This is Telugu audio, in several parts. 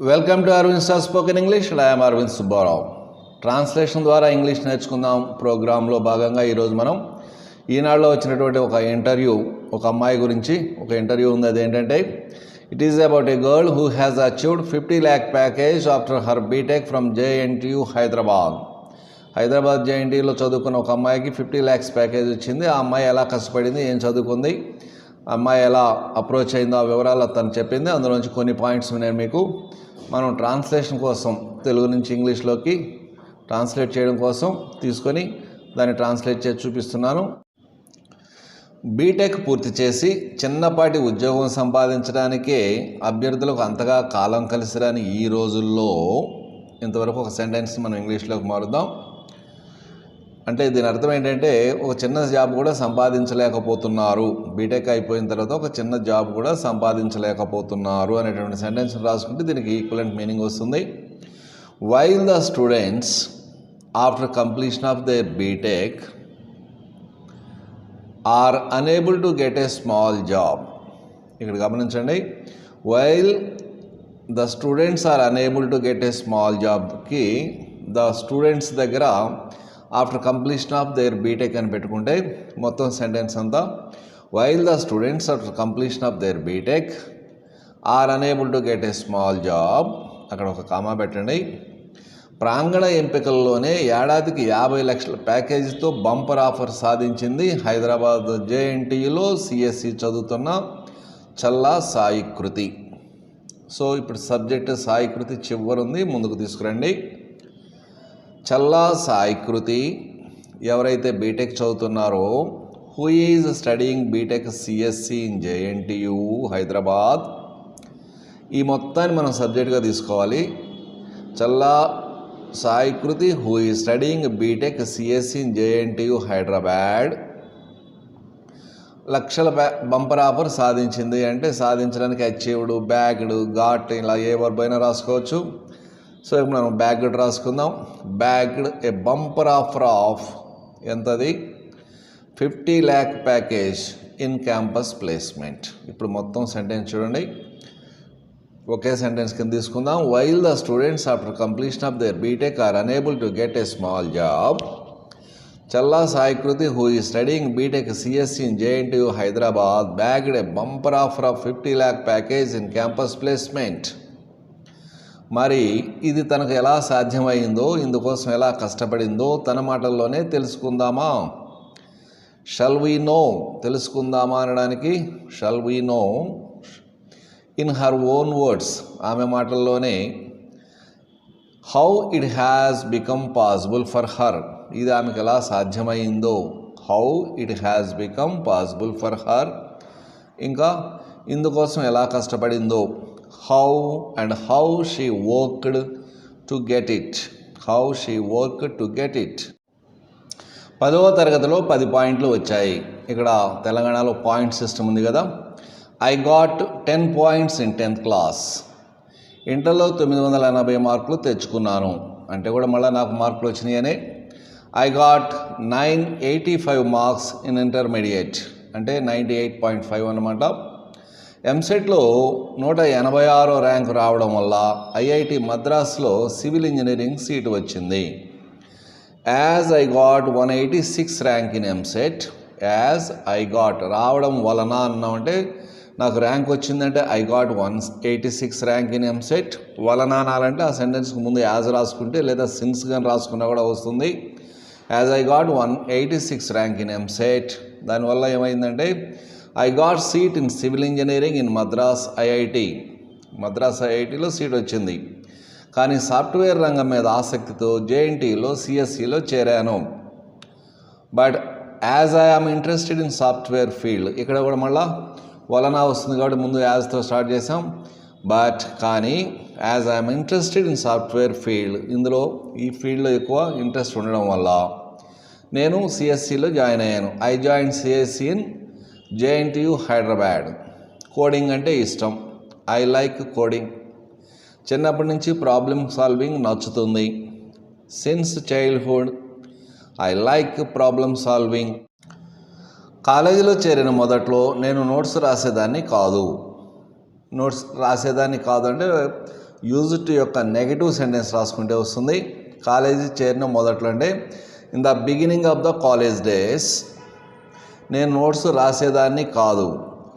Welcome to Aravind star spoken English I'm Aravind Subbarao translation ద్వారా ఇంగ్లీష్ నేర్చుకుందాం ప్రోగ్రాంలో భాగంగా ఈరోజు మనం ఈనాడులో వచ్చినటువంటి ఒక ఇంటర్వ్యూ ఒక అమ్మాయి గురించి ఒక ఇంటర్వ్యూ ఉంది. అదేంటంటే it is about a girl who has achieved fifty lakh package after her BTech from JNTU Hyderabad Hyderabad జేఎన్టీయూలో చదువుకున్న ఒక అమ్మాయికి ఫిఫ్టీ ల్యాక్స్ ప్యాకేజ్ వచ్చింది ఆ అమ్మాయి ఎలా కష్టపడింది? ఏం చదువుకుంది? ఆ అమ్మాయి ఎలా అప్రోచ్ అయిందో ఆ వివరాలు తను చెప్పింది. అందులోంచి కొన్ని పాయింట్స్ నేను మీకు. మనం ట్రాన్స్లేషన్ కోసం తెలుగు నుంచి ఇంగ్లీష్లోకి ట్రాన్స్లేట్ చేయడం కోసం తీసుకొని దాన్ని ట్రాన్స్లేట్ చేసి చూపిస్తున్నాను. బీటెక్ పూర్తి చేసి చిన్నపాటి ఉద్యోగం సంపాదించడానికే అభ్యర్థులకు అంతగా కాలం కలిసిరాని ఈ రోజుల్లో ఇంతవరకు ఒక సెంటెన్స్ మనం ఇంగ్లీష్లోకి మారుద్దాం. అంటే దీని అర్థం ఏంటంటే ఒక చిన్న జాబ్ కూడా సంపాదించలేకపోతున్నారు. బీటెక్ అయిపోయిన తర్వాత ఒక చిన్న జాబ్ కూడా సంపాదించలేకపోతున్నారు అనేటువంటి సెంటెన్స్ రాసుకుంటే దీనికి ఈక్వలెంట్ మీనింగ్ వస్తుంది. While the students after completion of the BTech are unable to get a small job ఇక్కడ గమనించండి. While the students are unable to get a small జాబ్కి ద స్టూడెంట్స్ దగ్గర after completion of their BTech అని పెట్టుకుంటే మొత్తం సెంటెన్స్ అంతా. While the students after completion of their BTech are unable to get a small job అక్కడ ఒక కామా పెట్టండి. ప్రాంగణ ఎంపికల్లోనే ఏడాదికి యాభై లక్షల ప్యాకేజీతో బంపర్ ఆఫర్ సాధించింది హైదరాబాద్ జేఎన్టీయులో సిఎస్సి చదువుతున్న చల్లా సాయి కృతి. సో ఇప్పుడు సబ్జెక్ట్ సాయి కృతి చివరుంది ముందుకు తీసుకురండి. చల్లా సాయికృతి ఎవరైతే BTech చదువుతున్నారో who is studying BTech CSE in JNTU Hyderabad ఈ మొత్తాన్ని మనం సబ్జెక్ట్గా తీసుకోవాలి. Challa Sai Kriti who is studying BTech CSE in JNTU Hyderabad. లక్షల బ్యా బంపర్ ఆఫర్ సాధించింది అంటే సాధించడానికి అచీవ్డ్ బ్యాగ్డ్ ఘాట్ ఇలా ఏ వర్బైనా అయినా రాసుకోవచ్చు. సో ఇప్పుడు మనం bagged రాసుకుందాం. Bagged a bumper offer of ఎంతది? Fifty lakh package in campus placement. ఇప్పుడు మొత్తం సెంటెన్స్ చూడండి. ఒకే సెంటెన్స్ కింద తీసుకుందాం. While the students after completion of their BTech are unable to get a small job Challa Saikriti who is studying BTech CSE in JNTU Hyderabad bagged a bumper offer of fifty lakh package in campus placement మరి ఇది తనకు ఎలా సాధ్యమైందో ఇందుకోసం ఎలా కష్టపడిందో తన మాటల్లోనే తెలుసుకుందామా? షల్ వీ నో తెలుసుకుందామా అనడానికి? Shall we know in her own words ఆమె మాటల్లోనే how it has become possible for her ఇది ఆమెకు ఎలా సాధ్యమైందో. How it has become possible for her ఇంకా ఇందుకోసం ఎలా కష్టపడిందో. How and how she worked to get it how she work to get it పదవ తరగతిలో పది పాయింట్లు వచ్చాయి. ఇక్కడ తెలంగాణలో పాయింట్ సిస్టమ్ ఉంది కదా. I got ten points in tenth class ఇంటర్లో తొమ్మిది వందల ఎనభై మార్కులు తెచ్చుకున్నాను. అంటే కూడా మళ్ళీ నాకు మార్కులు వచ్చినాయని. I got nine eighty five marks in intermediate అంటే నైంటీ ఎయిట్ పాయింట్ ఫైవ్ అనమాట ఎంసెట్లో నూట ఎనభై ఆరో ర్యాంక్ రావడం వల్ల ఐఐటి మద్రాస్లో సివిల్ ఇంజనీరింగ్ సీటు వచ్చింది. As I got one eighty six rank in EAMCET as I got రావడం వలన అన్నామంటే నాకు ర్యాంక్ వచ్చిందంటే I got one eighty six rank in EAMCET వలన అనాలంటే ఆ సెంటెన్స్కి ముందు యాజ్ రాసుకుంటే లేదా సిన్స్ కానీ రాసుకున్నా కూడా వస్తుంది. As I got one eighty six rank in EAMCET దానివల్ల ఏమైందంటే I got seat in civil engineering in Madras IIT Madras ఐఐటిలో సీట్ వచ్చింది. కానీ సాఫ్ట్వేర్ రంగం మీద ఆసక్తితో జేఎన్టీలో సిఎస్సిలో చేరాను. But as I am interested in software field ఇక్కడ కూడా మళ్ళా వలన వస్తుంది కాబట్టి ముందు యాజ్తో స్టార్ట్ చేసాం బట్ కానీ as I'm interested in software field ఇందులో ఈ ఫీల్డ్లో ఎక్కువ ఇంట్రెస్ట్ ఉండడం వల్ల నేను సిఎస్సిలో జాయిన్ అయ్యాను. I join CSE in JNTU Hyderabad. Coding అంటే ఇష్టం. I like coding. చిన్నప్పటి నుంచి ప్రాబ్లమ్ సాల్వింగ్ నచ్చుతుంది. Since childhood I like problem solving కాలేజీలో చేరిన మొదట్లో నేను నోట్స్ రాసేదాన్ని కాదు. నోట్స్ రాసేదాన్ని కాదంటే యూజ్ టు యొక్క నెగిటివ్ సెంటెన్స్ రాసుకుంటే వస్తుంది. కాలేజీ చేరిన మొదట్లో అంటే in the beginning of the college days నేను నోట్స్ రాసేదాన్ని కాదు.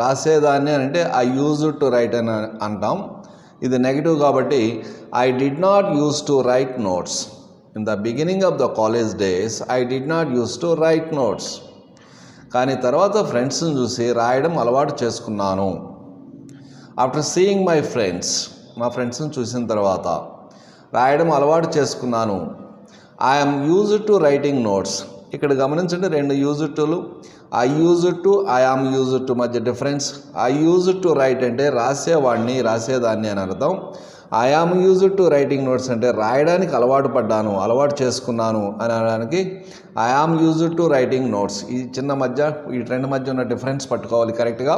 రాసేదాన్ని అని అంటే ఐ యూజ్ టు రైట్ అని అంటాం. ఇది నెగిటివ్ కాబట్టి I did not use to write notes in the beginning of the college days I did not use to write notes కానీ తర్వాత ఫ్రెండ్స్ని చూసి రాయడం అలవాటు చేసుకున్నాను. ఆఫ్టర్ సీయింగ్ మై ఫ్రెండ్స్ మా ఫ్రెండ్స్ని చూసిన తర్వాత రాయడం అలవాటు చేసుకున్నాను. I'm use to writing notes ఇక్కడ గమనించండి రెండు use టులు I use to I am use to మధ్య difference I use to write అంటే రాసేవాడిని రాసేదాన్ని అని అర్థం. I am use to writing notes అంటే రాయడానికి అలవాటు పడ్డాను అలవాటు చేసుకున్నాను అని అనడానికి I am use to writing notes ఈ చిన్న మధ్య ఈ రెండు మధ్య ఉన్న డిఫరెన్స్ పట్టుకోవాలి కరెక్ట్గా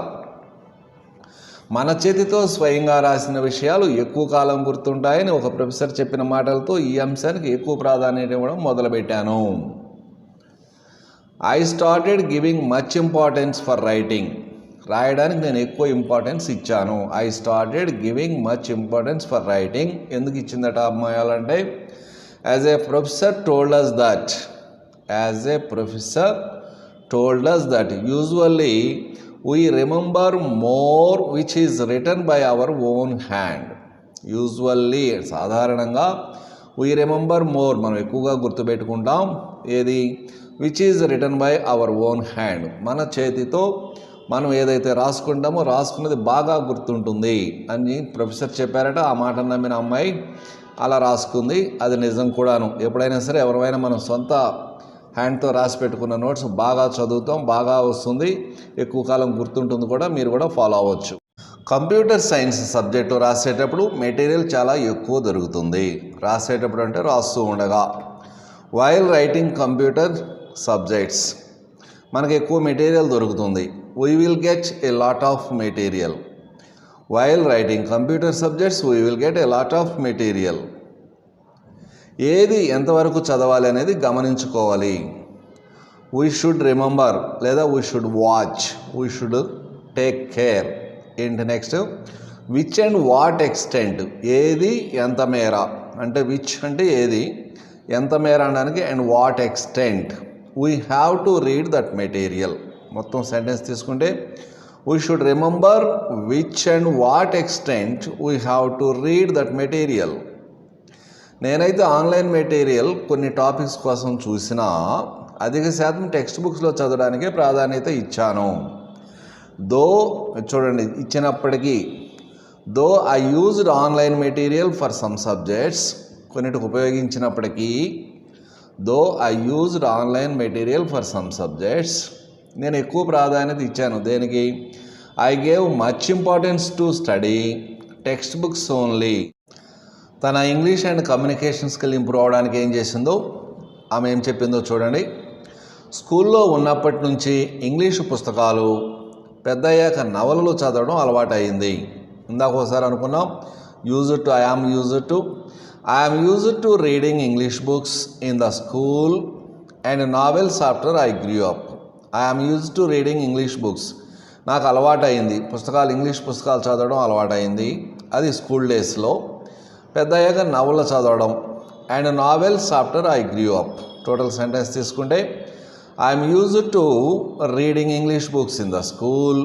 మన చేతితో స్వయంగా రాసిన విషయాలు ఎక్కువ కాలం గుర్తుంటాయని ఒక ప్రొఫెసర్ చెప్పిన మాటలతో ఈ అంశానికి ఎక్కువ ప్రాధాన్యత ఇవ్వడం మొదలుపెట్టాను. I started giving much importance for writing రాయడానికి నేను ఎక్కువ ఇంపార్టెన్స్ ఇచ్చాను. I started giving much importance for writing ఎందుకు ఇచ్చిందట అమ్మాయాలంటే as a professor told us that as a professor told us that usually we remember more which is written by our own hand usually సాధారణంగా వీ రిమెంబర్ మోర్ మనం ఎక్కువగా గుర్తుపెట్టుకుంటాం. ఏది? Which is written by our own hand మన చేతితో మనం ఏదైతే రాసుకుంటామో రాసుకున్నది బాగా గుర్తుంటుంది అని ప్రొఫెసర్ చెప్పారట. ఆ మాట నమ్మిన అమ్మాయి అలా రాసుకుంది. అది నిజం కూడాను. ఎప్పుడైనా సరే ఎవరైనా మనం సొంత హ్యాండ్తో రాసి పెట్టుకున్న నోట్స్ బాగా చదువుతాం బాగా వస్తుంది. ఎక్కువ కాలం గుర్తుంటుంది కూడా మీరు కూడా ఫాలో అవ్వచ్చు. కంప్యూటర్ సైన్స్ సబ్జెక్టు రాసేటప్పుడు మెటీరియల్ చాలా ఎక్కువ దొరుకుతుంది. రాసేటప్పుడు అంటే రాస్తూ ఉండగా. వైల్ రైటింగ్ కంప్యూటర్ సబ్జెక్ట్స్ మనకు ఎక్కువ మెటీరియల్ దొరుకుతుంది. We will get a lot of material while writing computer subjects we will get a lot of material ఏది ఎంతవరకు చదవాలి అనేది గమనించుకోవాలి. వీ షుడ్ రిమెంబర్ లేదా we should watch we should take care ఏంటి next which and what extent ఏది ఎంత మేర? అంటే విచ్ అంటే ఏది? ఎంత మేర అనడానికి and what extent we have to read that material మొత్తం సెంటెన్స్ తీసుకుంటే we should remember which and what extent we have to read that material నేనైతే ఆన్లైన్ మెటీరియల్ కొన్ని టాపిక్స్ కోసం చూసినా అధిక శాతం టెక్స్ట్ బుక్స్లో చదవడానికే ప్రాధాన్యత ఇచ్చాను. దో చూడండి ఇచ్చినప్పటికీ though I used online material for some subjects కొన్నిటికి ఉపయోగించినప్పటికీ though I used online material for some subjects నేను ఎక్కువ ప్రాధాన్యత ఇచ్చాను. దేనికి? I gave much importance to study text books only తన English and communication skill improve అవడానికి ఏం చేసిందో ఆమె ఏం చెప్పిందో చూడండి. స్కూల్లో ఉన్నప్పటి నుంచి ఇంగ్లీషు పుస్తకాలు పెద్ద అయ్యాక నవలలు చదవడం అలవాటైంది ఇందాక ఒకసారి అనుకున్నాం use to I am use to I am use to reading English books in the school and novels after I grew up. I am use to reading English books. నాకు అలవాటైంది పుస్తకాలు ఇంగ్లీష్ పుస్తకాలు చదవడం అలవాటు అయింది అది స్కూల్ డేస్లో. పెద్ద అయ్యాక నవల చదవడం and novels after I grew up. Total sentence తీసుకుంటే I'm use to reading English books in the school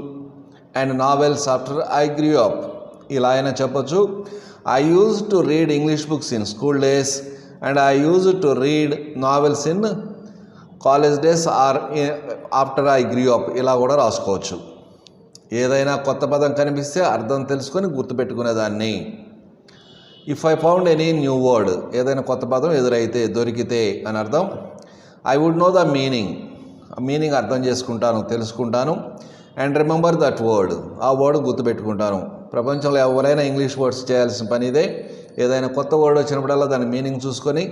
and novels after I grew up ఇలా అయినా చెప్పచ్చు. I use to read English books in school days and I use to read novels in college days or after I grew up ఇలా కూడా రాసుకోవచ్చు. ఏదైనా కొత్త పదం కనిపిస్తే అర్థం తెలుసుకొని గుర్తుపెట్టుకునేదాన్ని. If I found any new word ఏదైనా కొత్త పదం ఎదురైతే దొరికితే అని అర్థం. I would know the meaning ఆ మీనింగ్ అర్థం చేసుకుంటాను తెలుసుకుంటాను. అండ్ రిమెంబర్ దట్ వర్డ్ ఆ వర్డ్ గుర్తుపెట్టుకుంటాను. ప్రపంచంలో ఎవరైనా ఇంగ్లీష్ వర్డ్స్ చేయాల్సిన పని ఇదే. ఏదైనా కొత్త వర్డ్ వచ్చినప్పుడల్లా దాని మీనింగ్ చూసుకొని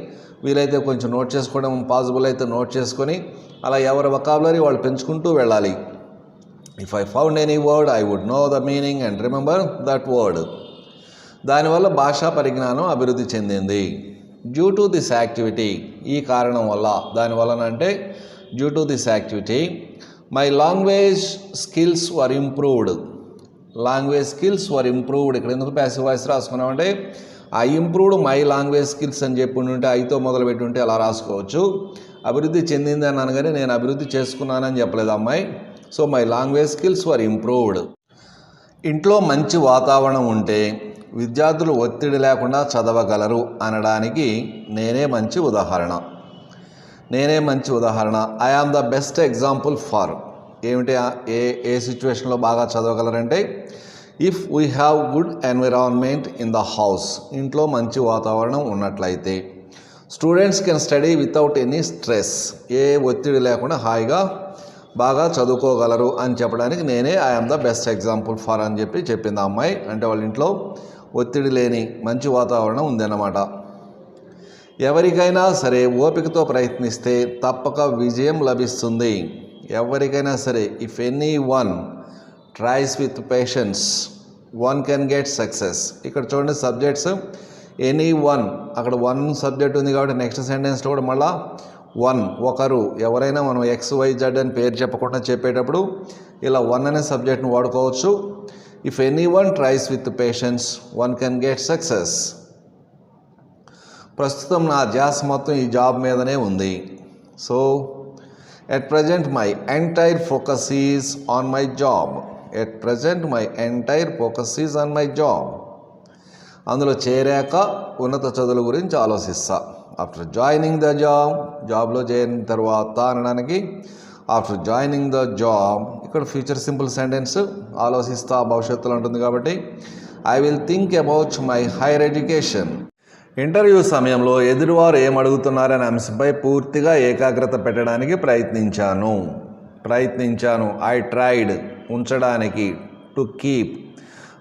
వీలైతే కొంచెం నోట్ చేసుకోవడం పాసిబుల్ అయితే నోట్ చేసుకొని అలా ఎవరి వకాబులరీ వాళ్ళు పెంచుకుంటూ వెళ్ళాలి. If I found any word I would know the meaning and remember that word దానివల్ల భాషా పరిజ్ఞానం అభివృద్ధి చెందింది. డ్యూ టు దిస్ యాక్టివిటీ ఈ కారణం వల్ల దానివలన అంటే due to this activity my language skills were improved language skills were improved ఇక్కడ ఎందుకు ప్యాసివ్ వాయిస్ రాసుకున్నామంటే ఆ ఇంప్రూవ్డ్ మై లాంగ్వేజ్ స్కిల్స్ అని చెప్పి ఉంటే ఐతో మొదలుపెట్టి ఉంటే అలా రాసుకోవచ్చు. అభివృద్ధి చెందింది అన్నాను కానీ నేను అభివృద్ధి చేసుకున్నానని చెప్పలేదు అమ్మాయి. So my language skills were improved ఇంట్లో మంచి వాతావరణం ఉంటే విద్యార్థులు ఒత్తిడి లేకుండా చదవగలరు అనడానికి నేనే మంచి ఉదాహరణ. నేనే మంచి ఉదాహరణ. I am the best example for ఏమిటి? ఏ ఏ సిచ్యువేషన్లో బాగా చదవగలరంటే if we have good environment in the house ఇంట్లో మంచి వాతావరణం ఉన్నట్లయితే students can study without any stress ఏ ఒత్తిడి లేకుండా హాయిగా బాగా చదువుకోగలరు అని చెప్పడానికి నేనే I'm the best example for అని చెప్పి చెప్పింది అమ్మాయి. అంటే వాళ్ళ ఇంట్లో ఒత్తిడి లేని మంచి వాతావరణం ఉందన్నమాట. ఎవరికైనా సరే ఓపికతో ప్రయత్నిస్తే తప్పక విజయం లభిస్తుంది. ఎవరికైనా సరే if any one tries with patience one can get success ఇక్కడ చూడండి సబ్జెక్ట్స్ ఎనీ వన్ అక్కడ వన్ సబ్జెక్ట్ ఉంది కాబట్టి నెక్స్ట్ సెంటెన్స్లో కూడా మళ్ళా వన్ ఒకరు. ఎవరైనా మనం ఎక్స్ వై జెడ్ అని పేరు చెప్పకుండా చెప్పేటప్పుడు ఇలా వన్ అనే సబ్జెక్ట్ని వాడుకోవచ్చు. If any one tries with patience one can get success ప్రస్తుతం నా ధ్యాస మొత్తం ఈ జాబ్ మీదనే ఉంది. So at present my entire focus is on my job at present my entire focus is on my job అందులో చేరాక ఉన్నత చదువుల గురించి ఆలోచిస్తా. ఆఫ్టర్ జాయినింగ్ ద జాబ్ జాబ్లో చేరిన తర్వాత అనడానికి ఆఫ్టర్ జాయినింగ్ ద జాబ్ ఇక్కడ ఫ్యూచర్ సింపుల్ సెంటెన్స్ ఆలోచిస్తా భవిష్యత్తులో ఉంటుంది కాబట్టి I will think about my higher education interview సమయంలో ఎదురువారు ఏం అడుగుతున్నారనే అంశంపై పూర్తిగా ఏకాగ్రత పెట్టడానికి ప్రయత్నించాను. ప్రయత్నించాను. ఐ ట్రైడ్ ఉంచడానికి. To keep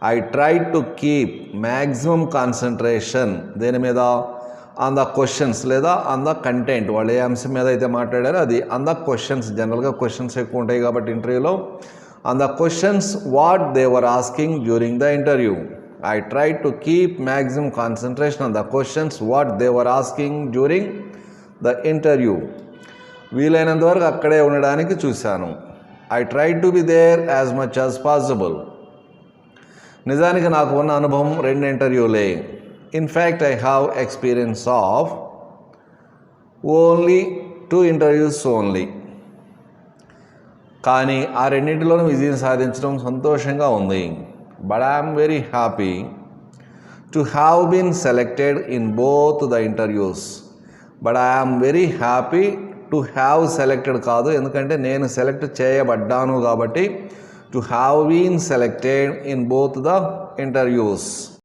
I try to keep maximum concentration దేని మీద? ఆన్ ద క్వశ్చన్స్ లేదా ఆన్ ద కంటెంట్ వాళ్ళు ఏ అంశం మీద అయితే మాట్లాడారో అది ఆన్ ద క్వశ్చన్స్ జనరల్గా క్వశ్చన్స్ ఎక్కువ ఉంటాయి కాబట్టి ఇంటర్వ్యూలో. On the questions what they were asking during the interview I try to keep maximum concentration on the questions what they were asking during the interview వీలైనంత వరకు అక్కడే ఉండడానికి చూశాను. I try to be there as much as possible నిజానికి నాకు ఉన్న అనుభవం రెండు ఇంటర్వ్యూలే in fact I have experience of only two interviews only కానీ ఆ రెండింటిలోనూ విజయం సాధించడం సంతోషంగా ఉంది. But I'm very happy to have been selected in both the interviews but I'm very happy to have selected కాదు. ఎందుకంటే నేను సెలెక్ట్ చేయబడ్డాను కాబట్టి to have been selected in both the interviews